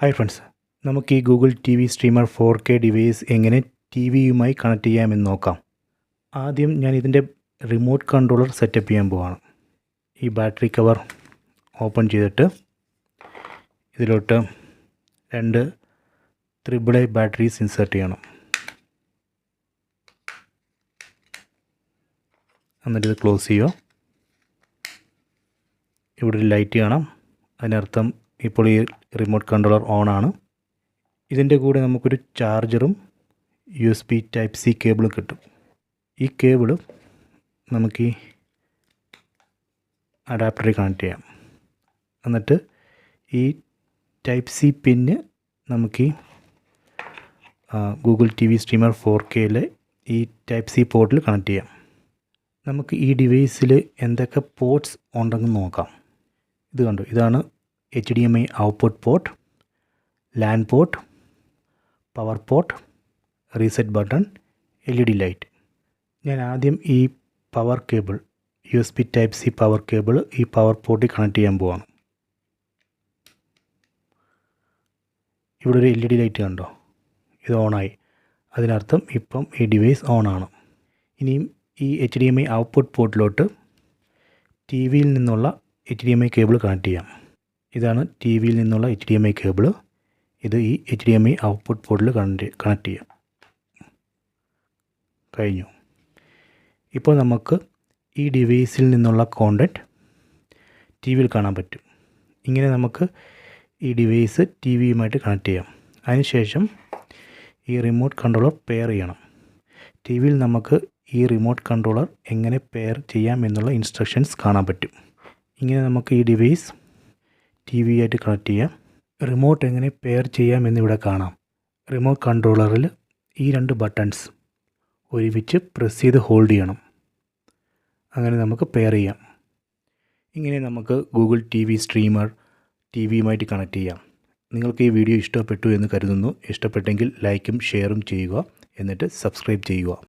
Hi friends നമുക്ക് ഈ Google T V streamer four K device എങ്ങനെ ടി വിയുമായി കണക്ട് ചെയ്യാമെന്ന് നോക്കാം. ആദ്യം ഞാൻ ഇതിന്റെ റിമോട്ട് കൺട്രോളർ സെറ്റപ്പ് ചെയ്യാൻ പോവാണ്. ഈ ബാറ്ററി കവർ ഓപ്പൺ ചെയ്തിട്ട് ഇതിലോട്ട് രണ്ട് ത്രിബിൾ ഐ ബാറ്ററീസ് ഇൻസേർട്ട് ചെയ്യണം. എന്നിട്ട് ഇത് ക്ലോസ് ചെയ്യുക. ഇവിടെ ഒരു ലൈറ്റ് കാണാം. അതിനർത്ഥം ഇപ്പോൾ ഈ റിമോട്ട് കൺട്രോളർ ഓൺ ആണ്. ഇതിന്റെ കൂടെ നമുക്കൊരു ചാർജറും U S B type C കേബിളും കിട്ടും. ഈ കേബിൾ നമുക്ക് ഈ അഡാപ്റ്ററിൽ കണക്ട് ചെയ്യാം. എന്നിട്ട് ഈ ടൈപ്പ് സി പിന്ന് നമുക്ക് ഈ Google T V streamer four കെയിലെ ഈ ടൈപ്പ് സി പോർട്ടിൽ കണക്ട് ചെയ്യാം. നമുക്ക് ഈ ഡിവൈസിൽ എന്തൊക്കെ പോർട്സ് ഉണ്ടെന്ന് നോക്കാം. ഇത് കണ്ടു? ഇതാണ് port LAN port power port reset button L E D light ഞാൻ ആദ്യം ഈ power cable U S B type C power cable ഈ പവർ പോർട്ടിൽ കണക്ട് ചെയ്യാൻ പോവാണ്. ഇവിടെ ഒരു എൽ ഇ ഡി ലൈറ്റ് കണ്ടോ? ഇത് ഓണായി അതിനർത്ഥം ഇപ്പം ഈ ഡിവൈസ് ഓണാണ് ഇനിയും ഈ H D M I output പോർട്ടിലോട്ട് T വിയിൽ നിന്നുള്ള H D M I cable connect ചെയ്യാം. ഇതാണ് ടി വിയിൽ നിന്നുള്ള H D M I cable ഇത് ഈ H D M I output പോർട്ടിൽ കണക്ട് കണക്ട് ചെയ്യാം. കഴിഞ്ഞു. ഇപ്പോൾ നമുക്ക് ഈ ഡിവൈസിൽ നിന്നുള്ള കോണ്ടന്റ് ടി വിയിൽ കാണാൻ പറ്റും. ഇങ്ങനെ നമുക്ക് ഈ ഡിവൈസ് ടി വിയുമായിട്ട് കണക്ട് ചെയ്യാം അതിനുശേഷം ഈ റിമോട്ട് കൺട്രോളർ പെയർ ചെയ്യണം. ടി വിയിൽ നമുക്ക് ഈ റിമോട്ട് കൺട്രോളർ എങ്ങനെ പെയർ ചെയ്യാം എന്നുള്ള ഇൻസ്ട്രക്ഷൻസ് കാണാൻ പറ്റും. ഇങ്ങനെ നമുക്ക് ഈ ഡിവൈസ് ടി വി ആയിട്ട് കണക്ട് ചെയ്യാം. റിമോട്ട് എങ്ങനെ പെയർ ചെയ്യാം എന്നിവിടെ കാണാം. റിമോട്ട് കൺട്രോളറിൽ ഈ രണ്ട് ബട്ടൺസ് ഒരുമിച്ച് പ്രസ് ചെയ്ത് ഹോൾഡ് ചെയ്യണം. അങ്ങനെ നമുക്ക് പെയർ ചെയ്യാം. ഇങ്ങനെ നമുക്ക് Google T V streamer T വിയുമായിട്ട് connect ചെയ്യാം. നിങ്ങൾക്ക് ഈ വീഡിയോ ഇഷ്ടപ്പെട്ടു എന്ന് കരുതുന്നു. ഇഷ്ടപ്പെട്ടെങ്കിൽ ലൈക്കും ഷെയറും ചെയ്യുക. എന്നിട്ട് സബ്സ്ക്രൈബ് ചെയ്യുക.